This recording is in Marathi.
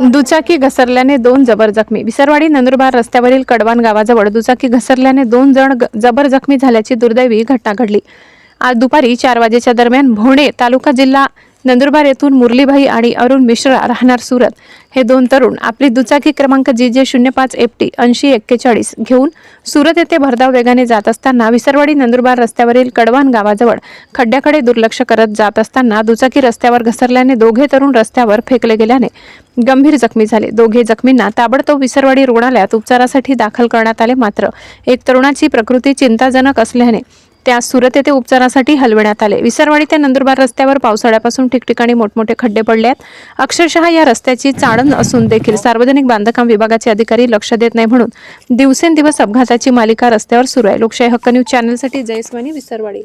दुचाकी घसरल्याने दोन जबर जखमी. विसरवाडी नंदुरबार रस्त्यावरील कडवान गावाजवळ दुचाकी घसरल्याने दोन जण ग- जबर जखमी झाल्याची दुर्दैवी घटना घडली. आज दुपारी चार वाजेच्या दरम्यान भोणे तालुका जिल्हा नंदुरबार येथून मुरलीभाई आणि अरुण मिश्रा राहणार सुरत. हे दोन तरुण आपली दुचाकी क्रमांक जी जे शून्य पाच एफ टी ऐंशी एक्केचाळीस घेऊन सुरत येथे भरधाव वेगाने जात असताना विसरवाडी नंदुरबार रस्त्यावरील कडवान गावाजवळ खड्ड्याकडे दुर्लक्ष करत जात असताना दुचाकी रस्त्यावर घसरल्याने दोघे तरुण रस्त्यावर फेकले गेल्याने गंभीर जखमी झाले. दोघे जखमींना ताबडतोब विसरवाडी रुग्णालयात उपचारासाठी दाखल करण्यात आले. मात्र एक तरुणाची प्रकृती चिंताजनक असल्याने त्यास सुरत येथे उपचारासाठी हलविण्यात आले. विसरवाडी ते नंदुरबार रस्त्यावर पावसाळ्यापासून ठिकठिकाणी मोठमोठे खड्डे पडले आहेत. अक्षरशः या रस्त्याची चाळण असून देखील सार्वजनिक बांधकाम विभागाचे अधिकारी लक्ष देत नाही म्हणून दिवसेंदिवस अपघाताची मालिका रस्त्यावर सुरू आहे. लोकशाही हक्क न्यूज चॅनलसाठी जयस्वानी विसरवाडी.